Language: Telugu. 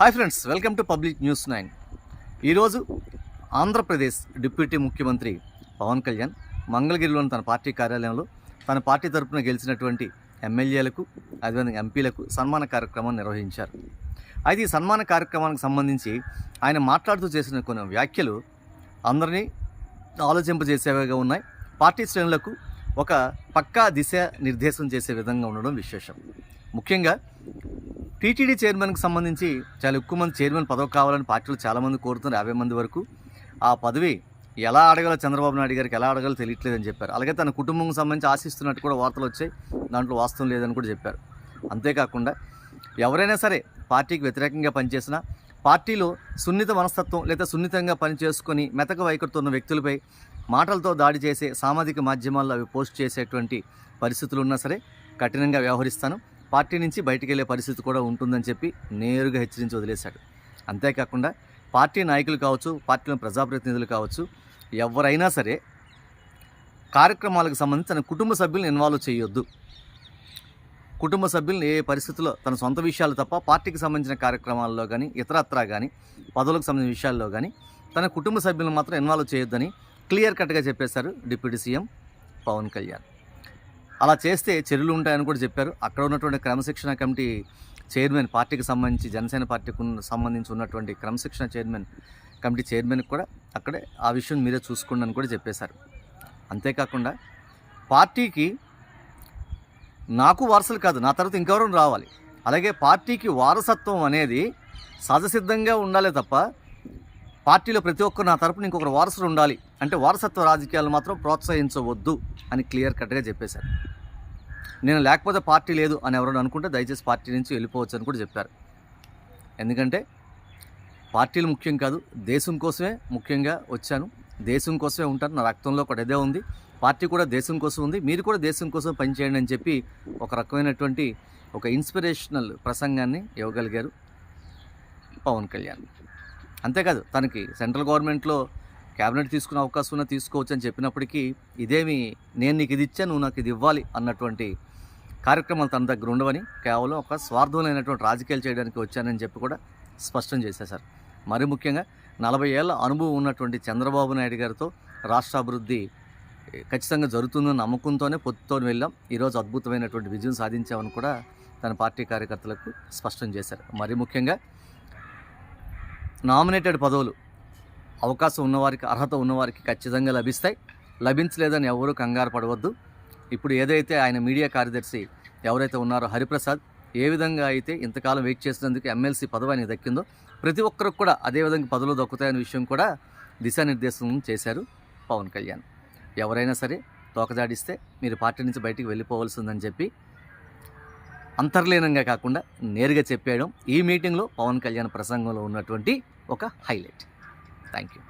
Hi friends welcome to public news nine. ఈరోజు ఆంధ్రప్రదేశ్ డిప్యూటీ ముఖ్యమంత్రి పవన్ కళ్యాణ్ మంగళగిరిలోని తన పార్టీ కార్యాలయంలో తన పార్టీ తరపున గెలిచినటువంటి ఎమ్మెల్యేలకు అదేవిధంగా ఎంపీలకు సన్మాన కార్యక్రమం నిర్వహించారు. అయితే ఈ సన్మాన కార్యక్రమానికి సంబంధించి ఆయన మాట్లాడుతూ చేసిన కొన్ని వ్యాఖ్యలు అందరినీ ఆలోచింపజేసేవిగా ఉన్నాయి. పార్టీ శ్రేణులకు ఒక పక్కా దిశ నిర్దేశం చేసే విధంగా ఉండడం విశేషం. ముఖ్యంగా టీటీడీ చైర్మన్కి సంబంధించి చాలా ఎక్కువ మంది చైర్మన్ పదవి కావాలని పార్టీలు చాలామంది కోరుతున్నారు యాభై మంది వరకు. ఆ పదవి ఎలా అడగాలో చంద్రబాబు నాయుడు గారికి ఎలా అడగాలో తెలియట్లేదని చెప్పారు. అలాగే తన కుటుంబం సంబంధించి ఆశిస్తున్నట్టు కూడా వార్తలు వచ్చాయి దాంట్లో వాస్తవం లేదని కూడా చెప్పారు. అంతేకాకుండా ఎవరైనా సరే పార్టీకి వ్యతిరేకంగా పనిచేసినా పార్టీలో సున్నిత మనస్తత్వం లేదా సున్నితంగా పనిచేసుకొని మెతక వైఖరితో ఉన్న వ్యక్తులపై మాటలతో దాడి చేసే సామాజిక మాధ్యమాల్లో అవి పోస్ట్ చేసేటువంటి పరిస్థితులు ఉన్నా సరే కఠినంగా వ్యవహరిస్తాను. పార్టీ నుంచి బయటికి వెళ్ళే పరిస్థితి కూడా ఉంటుందని చెప్పి నేరుగా హెచ్చరించి వదిలేశాడు. అంతేకాకుండా పార్టీ నాయకులు కావచ్చు పార్టీలో ప్రజాప్రతినిధులు కావచ్చు ఎవరైనా సరే కార్యక్రమాలకు సంబంధించి తన కుటుంబ సభ్యులను ఇన్వాల్వ్ చేయొద్దు. కుటుంబ సభ్యులను ఏ పరిస్థితుల్లో తన సొంత విషయాలు తప్ప పార్టీకి సంబంధించిన కార్యక్రమాల్లో కానీ ఇతరత్రా కానీ పదవులకు సంబంధించిన విషయాల్లో కానీ తన కుటుంబ సభ్యులను మాత్రం ఇన్వాల్వ్ చేయొద్దని క్లియర్ కట్గా చెప్పేశారు డిప్యూటీ సీఎం పవన్ కళ్యాణ్. అలా చేస్తే చర్యలు ఉంటాయని కూడా చెప్పారు. అక్కడ ఉన్నటువంటి క్రమశిక్షణ కమిటీ చైర్మన్ పార్టీకి సంబంధించి జనసేన పార్టీకి సంబంధించి ఉన్నటువంటి క్రమశిక్షణ చైర్మన్ కమిటీ చైర్మన్కి కూడా అక్కడే ఆ విషయం మీరే చూసుకోండి అని కూడా చెప్పేశారు. అంతేకాకుండా పార్టీకి నాకు వారసులు కాదు నా తర్వాత ఇంకెవరూ రావాలి. అలాగే పార్టీకి వారసత్వం అనేది సహజసిద్ధంగా ఉండాలే తప్ప పార్టీలో ప్రతి ఒక్కరు నా తరపున ఇంకొకరు వారసులు ఉండాలి. అంటే వారసత్వ రాజకీయాలు మాత్రం ప్రోత్సహించవద్దు అని క్లియర్ కట్గా చెప్పేశారు. నేను లేకపోతే పార్టీ లేదు అని ఎవరైనా అనుకుంటే దయచేసి పార్టీ నుంచి వెళ్ళిపోవచ్చు అని కూడా చెప్పారు. ఎందుకంటే పార్టీలు ముఖ్యం కాదు దేశం కోసమే ముఖ్యంగా వచ్చాను. దేశం కోసమే ఉంటాను. నా రక్తంలో ఒకటి ఇదే ఉంది. పార్టీ కూడా దేశం కోసం ఉంది. మీరు కూడా దేశం కోసం పనిచేయండి అని చెప్పి ఒక రకమైనటువంటి ఒక ఇన్స్పిరేషనల్ ప్రసంగాన్ని ఇవ్వగలిగారు పవన్ కళ్యాణ్. అంతేకాదు తనకి సెంట్రల్ గవర్నమెంట్లో క్యాబినెట్ తీసుకునే అవకాశం ఉన్నా తీసుకోవచ్చు అని చెప్పినప్పటికీ ఇదేమి నేను నీకు ఇది ఇచ్చాను నువ్వు నాకు ఇది ఇవ్వాలి అన్నటువంటి కార్యక్రమాలు తన దగ్గర ఉండవని కేవలం ఒక స్వార్థమైనటువంటి రాజకీయాలు చేయడానికి వచ్చానని చెప్పి కూడా స్పష్టం చేసేశారు మరి ముఖ్యంగా నలభై ఏళ్ళ అనుభవం ఉన్నటువంటి చంద్రబాబు నాయుడు గారితో రాష్ట్ర అభివృద్ధి ఖచ్చితంగా జరుగుతుందన్న నమ్మకంతోనే పొత్తుతో వెళ్ళాం. ఈరోజు అద్భుతమైనటువంటి విజయం సాధించామని కూడా తన పార్టీ కార్యకర్తలకు స్పష్టం చేశారు. మరి ముఖ్యంగా నామినేటెడ్ పదవులు అవకాశం ఉన్నవారికి అర్హత ఉన్నవారికి ఖచ్చితంగా లభిస్తాయి. లభించలేదని ఎవరూ కంగారు పడవద్దు. ఇప్పుడు ఏదైతే ఆయన మీడియా కార్యదర్శి ఎవరైతే ఉన్నారో హరిప్రసాద్ ఏ విధంగా అయితే ఇంతకాలం వెయిట్ చేసినందుకు ఎమ్మెల్సీ పదవి అనేది దక్కిందో ప్రతి ఒక్కరికి కూడా అదే విధంగా పదవులు దక్కుతాయనే విషయం కూడా దిశానిర్దేశం చేశారు పవన్ కళ్యాణ్. ఎవరైనా సరే తోకదాడిస్తే మీరు పార్టీ నుంచి బయటికి వెళ్ళిపోవలసిందని చెప్పి అంతర్లీనంగా కాకుండా నేరుగా చెప్పేయడం ఈ మీటింగ్లో పవన్ కళ్యాణ్ ప్రసంగంలో ఉన్నటువంటి ఒక హైలైట్. Thank you